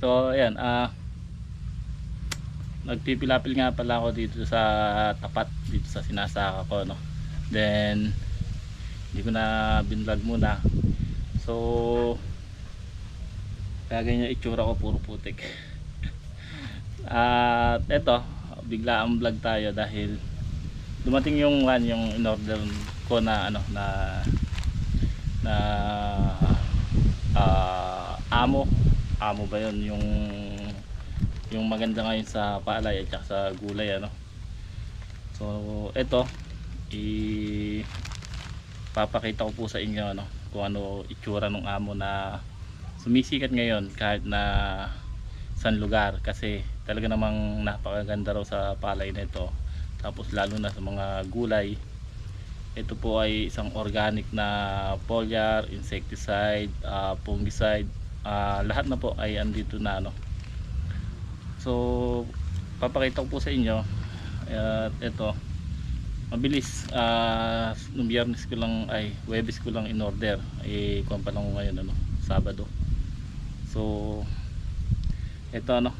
So ayan, ah nagpipilapil nga pala ako dito sa tapat dito sa sinasaka ko no. Then hindi ko na binlog muna. So kaya ganyan itsura ko puro putik. At eto, bigla ang vlog tayo dahil dumating yung one yung in order ko na ano na na ah, amo amo ba yun? Yung yung maganda ngayon sa palay at sa gulay ano? So eto i papakita ko po sa inyo ano kung ano itsura ng amo na sumisikat ngayon kahit na san lugar. Kasi talaga namang napakaganda raw sa palay na ito. Tapos lalo na sa mga gulay. Ito po ay isang organic na foliar, insecticide, ah, fungicide ah, lahat na po ay andito na ano. So papakita ko po sa inyo at ito mabilis ah nung biyernes ko lang ay webis ko lang in order eh kuwan pa lang ngayon ano sabado. So ito ano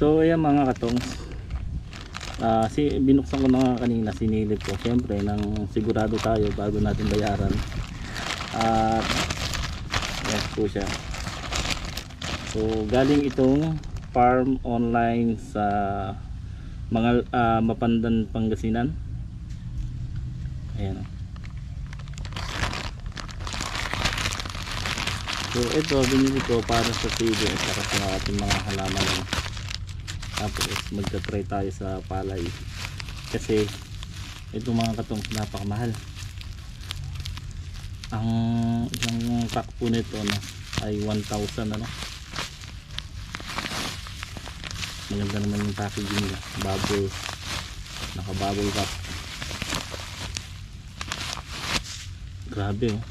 So ayan mga katongs. Ah, si binuksan ko na kanina sinilip ko. Syempre nang sigurado tayo bago natin bayaran. At yes po siya. So galing itong farm online sa mga ah, Mapandan Pangasinan. Ayan. So ito binili ko para sa TV at sa ating mga halaman tapos magta-try tayo sa palay. Kasi itong mga katong napakamahal. Ang isang pack po nito no, ay 1,000 ano? Maganda naman yung packaging niya. Bubble. Naka bubble wrap grabe oh.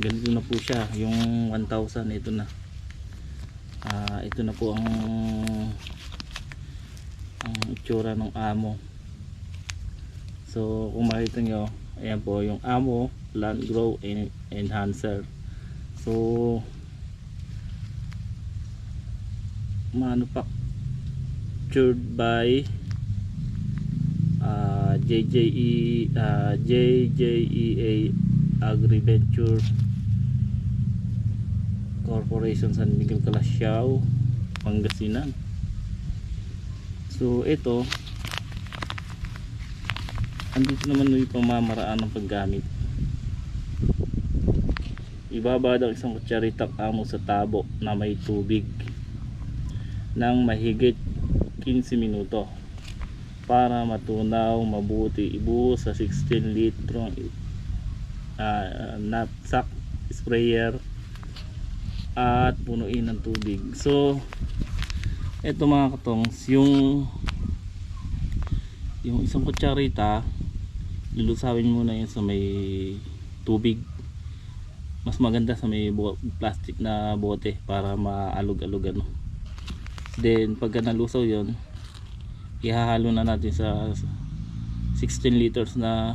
Ganito na po siya. Yung 1,000 ito na Ah, ito na po ang ang itsura ng amo. So kung makita nyo ayan po yung amo plant grow en- enhancer. So manufactured by ah, JJE ah, JJEA Agriventure Corporation San Miguel Calasiao Pangasinan. So ito andito naman yung pamamaraan ng paggamit. Ibabad ang isang kutsaritak amo sa tabo na may tubig ng mahigit 15 minuto para matunaw mabuti ibuhos sa 16 litrong uh, knapsack sprayer at punuin ng tubig. So eto mga katongs yung yung isang kutsarita lulusawin muna yun sa may tubig. Mas maganda sa may plastic na bote para maalog-alog ano. Then pagka nalusaw yun ihahalo na natin sa 16 liters na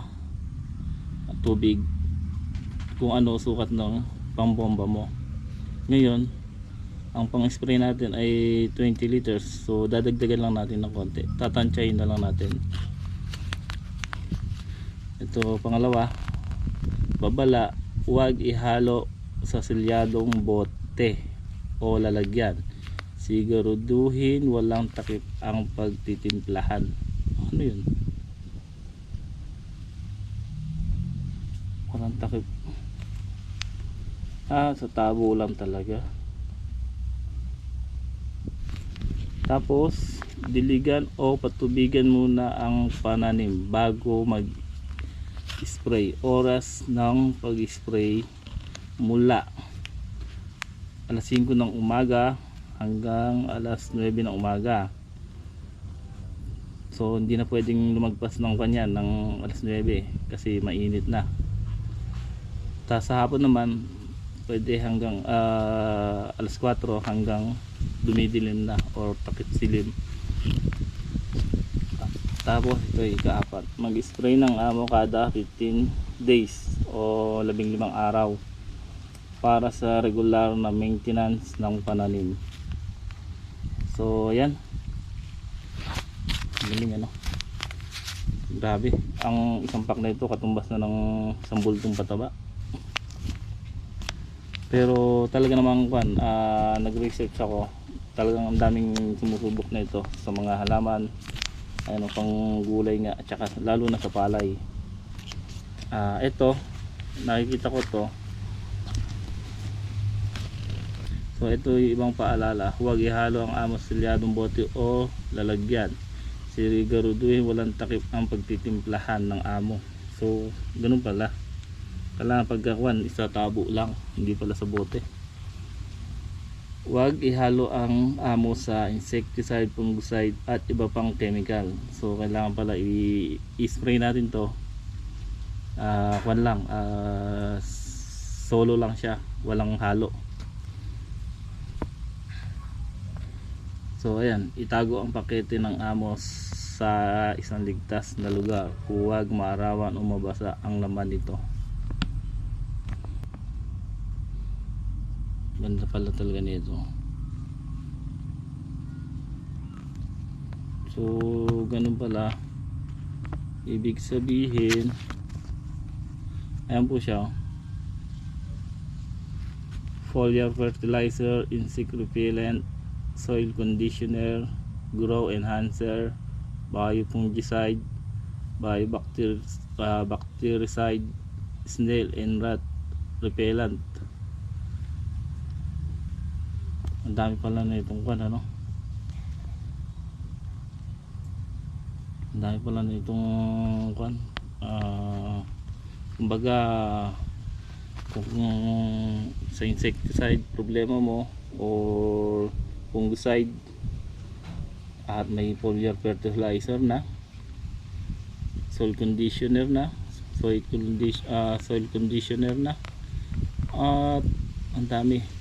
tubig kung ano sukat ng pambomba mo ngayon ang pang spray natin ay 20 liters. So dadagdagan lang natin ng konti. Tatansyahin na lang natin. Ito pangalawa babala. Huwag ihalo sa silyadong bote o lalagyan. Siguraduhin walang takip ang pagtitimplahan. Ano yun? Walang takip ah sa tabo lang talaga Tapos, diligan o patubigan muna ang pananim bago mag spray. Oras ng pag-spray mula alas 5 ng umaga hanggang alas 9 ng umaga. So, hindi na pwedeng lumagpas ng kanyan ng alas 9 kasi mainit na. Tapos sa hapon naman, pwede hanggang ah, alas 4 hanggang dumidilim na or takip silim. Tapos ito yung ikaapat. Mag-spray ng amo kada 15 days o 15 araw para sa regular na maintenance ng pananim. So, ayan. Galing ano. Grabe. Ang isang pack na ito katumbas na ng isang bultong pataba. Pero talaga namang kwan, ah, nag-research ako. Talagang ang daming sumusubok na ito sa mga halaman. Ayun, pang gulay nga at saka lalo na sa palay. Ah, ito, nakikita ko to. So ito yung ibang paalala, huwag ihalo ang amos silyadong bote o lalagyan. Sirigaruduhin walang takip ang pagtitimplahan ng amo. So ganun pala. Kailangan pagkakuan, isa tabo lang, hindi pala sa bote. Huwag ihalo ang amo sa insecticide, fungicide at iba pang chemical. So kailangan pala i-spray natin to. Ah, kwan lang, ah, solo lang siya, walang halo. So ayan, itago ang pakete ng amos sa isang ligtas na lugar. Huwag maarawan o mabasa ang laman nito. Ganda pala talaga nito. So, ganun pala. Ibig sabihin, ayan po siya. oh. Foliar fertilizer, insect repellent, soil conditioner, grow enhancer, biofungicide, biobacter uh, bactericide, snail and rat repellent. Ang dami pala na itong kwan ano. Ang dami pala na itong kwan. Ah, kumbaga kung sa insecticide problema mo or fungicide at may foliar fertilizer na soil conditioner na soil, condi- ah, soil conditioner na at ang dami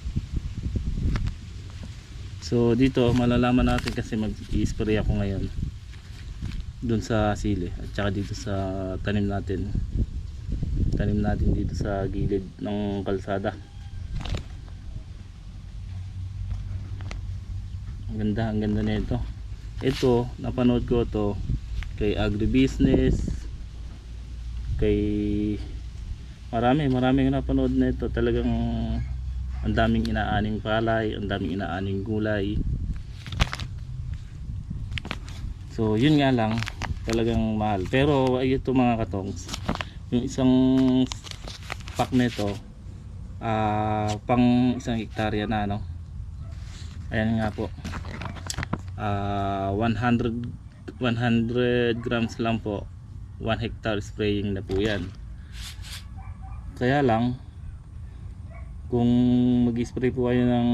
so dito malalaman natin kasi mag-i-spray ako ngayon dun sa sili at saka dito sa tanim natin. Tanim natin dito sa gilid ng kalsada. Ang ganda ang ganda nito. Ito napanood ko to kay agribusiness kay marami maraming napanood na ito talagang ang daming inaaning palay ang daming inaaning gulay. So yun nga lang talagang mahal. Pero ay ito mga katongs yung isang pack nito ah pang isang hektarya na no? Ayan nga po. Ah 100 100 grams lang po. 1 hectare spraying na po yan. Kaya lang kung mag-spray po kayo ng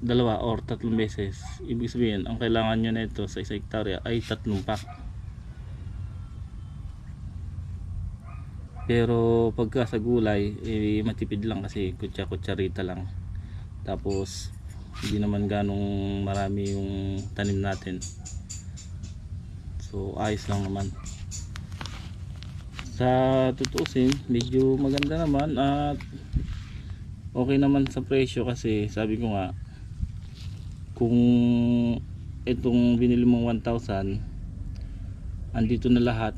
dalawa or tatlong beses ibig sabihin ang kailangan nyo na ito sa isang hektarya ay tatlong pack. Pero pagka sa gulay eh, matipid lang kasi kutsa kutsarita lang. Tapos hindi naman ganong marami yung tanim natin. So ayos lang naman. Sa tutusin medyo maganda naman at okay naman sa presyo kasi sabi ko nga kung itong binili mong 1,000 andito na lahat.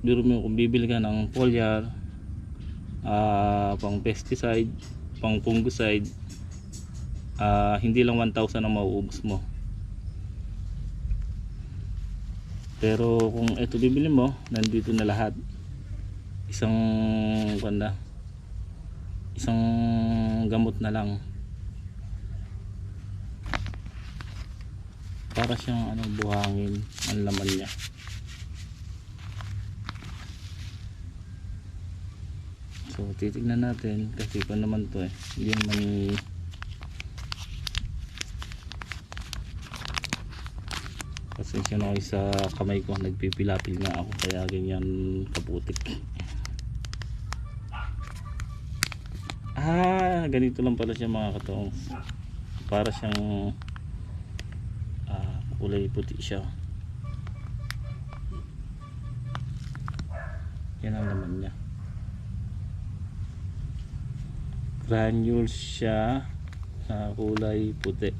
Biro mo kung bibili ka ng foliar ah, pang pesticide pang fungicide ah, hindi lang 1,000 ang mauubos mo. Pero kung ito bibili mo nandito na lahat. Isang kanda isang gamot na lang. Para siyang ano buhangin ang laman niya. So titignan natin kasi pa naman to eh. Hindi naman pasensya na kayo sa kamay ko nagpipilapil nga ako kaya ganyan kaputik ah ganito lang pala siya mga katong. Para siyang ah, kulay puti siya. Yan ang laman niya. Granules siya na kulay puti.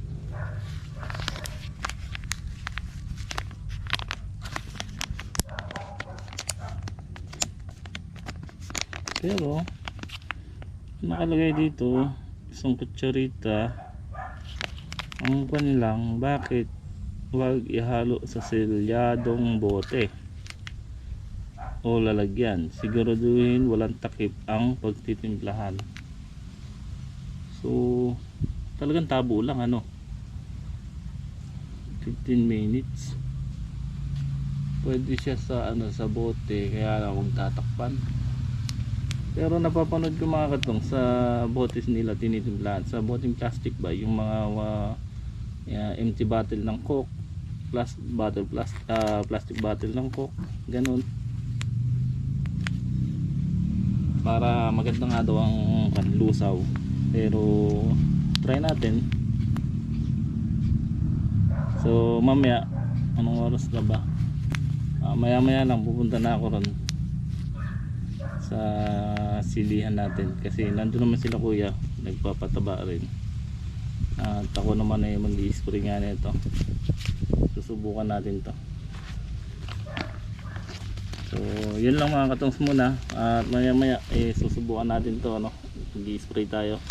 Pero nakalagay dito isang kutsarita ang kanilang bakit huwag ihalo sa selyadong bote? O lalagyan. Siguraduhin walang takip ang pagtitimplahan. So talagang tabo lang ano? 15 minutes. Pwede siya sa ano sa bote kaya lang huwag tatakpan pero napapanood ko mga katong sa botes nila tinitimplahan sa boteng plastic ba yung mga yeah, empty bottle ng coke plus bottle plus, ah, plastic bottle ng coke ganun. Para maganda nga daw ang kanlusaw pero try natin. So mamaya anong oras na ba? Ah, maya maya lang pupunta na ako ron sa silihan natin. Kasi nandun naman sila kuya. Nagpapataba rin. At ako naman ay mag spray nga nito. Susubukan natin to. So yun lang mga katongs muna. At maya maya eh, susubukan natin to ano? Mag spray tayo